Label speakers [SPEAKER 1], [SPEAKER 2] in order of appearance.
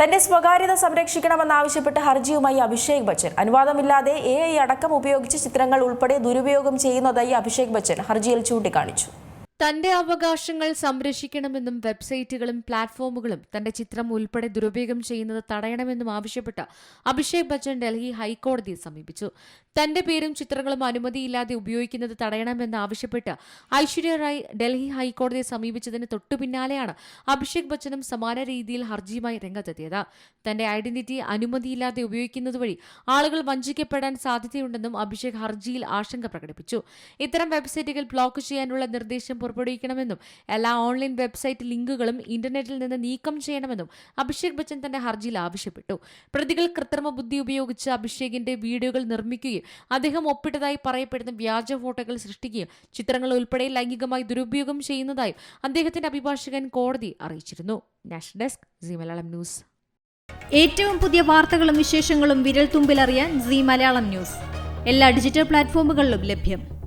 [SPEAKER 1] തന്റെ സ്വകാര്യത സംരക്ഷിക്കണമെന്നാവശ്യപ്പെട്ട് ഹർജിയുമായി അഭിഷേക് ബച്ചൻ. അനുവാദമില്ലാതെ എ ഐ അടക്കം ഉപയോഗിച്ച് ചിത്രങ്ങൾ ഉൾപ്പെടെ ദുരുപയോഗം ചെയ്യുന്നതായി അഭിഷേക് ബച്ചൻ ഹർജിയിൽ ചൂണ്ടിക്കാണിച്ചു.
[SPEAKER 2] തന്റെ അവകാശങ്ങൾ സംരക്ഷിക്കണമെന്നും വെബ്സൈറ്റുകളും പ്ലാറ്റ്ഫോമുകളും തന്റെ ചിത്രം ഉൾപ്പെടെ ദുരുപയോഗം ചെയ്യുന്നത് തടയണമെന്നും ആവശ്യപ്പെട്ട് അഭിഷേക് ബച്ചൻ ഡൽഹി ഹൈക്കോടതിയെ സമീപിച്ചു. തന്റെ പേരും ചിത്രങ്ങളും അനുമതിയില്ലാതെ ഉപയോഗിക്കുന്നത് തടയണമെന്ന് ആവശ്യപ്പെട്ട് ഐശ്വര്യ റായ് ഡൽഹി ഹൈക്കോടതിയെ സമീപിച്ചതിന് തൊട്ടുപിന്നാലെയാണ് അഭിഷേക് ബച്ചനും സമാന രീതിയിൽ ഹർജിയുമായി രംഗത്തെത്തിയത്. തന്റെ ഐഡന്റിറ്റി അനുമതിയില്ലാതെ ഉപയോഗിക്കുന്നത് വഴി ആളുകൾ വഞ്ചിക്കപ്പെടാൻ സാധ്യതയുണ്ടെന്നും അഭിഷേക് ഹർജിയിൽ ആശങ്ക പ്രകടിപ്പിച്ചു. ഇത്തരം വെബ്സൈറ്റുകൾ ബ്ലോക്ക് ചെയ്യാനുള്ള നിർദ്ദേശം പുറപ്പെടുവിക്കണമെന്നും എല്ലാ ഓൺലൈൻ വെബ്സൈറ്റ് ലിങ്കുകളും ഇന്റർനെറ്റിൽ നിന്ന് നീക്കം ചെയ്യണമെന്നും അഭിഷേക് ബച്ചൻ തന്റെ ഹർജിയിൽ ആവശ്യപ്പെട്ടു. പ്രതികൾ കൃത്രിമ ബുദ്ധി ഉപയോഗിച്ച് അഭിഷേകിന്റെ വീഡിയോകൾ നിർമ്മിക്കുകയും അദ്ദേഹം ഒപ്പിട്ടതായി പറയപ്പെടുന്ന വ്യാജ ഫോട്ടോകൾ സൃഷ്ടിക്കുകയും ചിത്രങ്ങൾ ഉൾപ്പെടെ ലൈംഗികമായി ദുരുപയോഗം ചെയ്യുന്നതായും അദ്ദേഹത്തിന്റെ അഭിഭാഷകൻ കോടതി അറിയിച്ചിരുന്നു. National desk C Malayalam news.
[SPEAKER 3] ഏറ്റവും പുതിയ വാർത്തകളും വിശേഷങ്ങളും വിരൽ തുമ്പിലറിയാൻ സി മലയാളം ന്യൂസ്. എല്ലാ ഡിജിറ്റൽ പ്ലാറ്റ്ഫോമുകളിലും ലഭ്യം.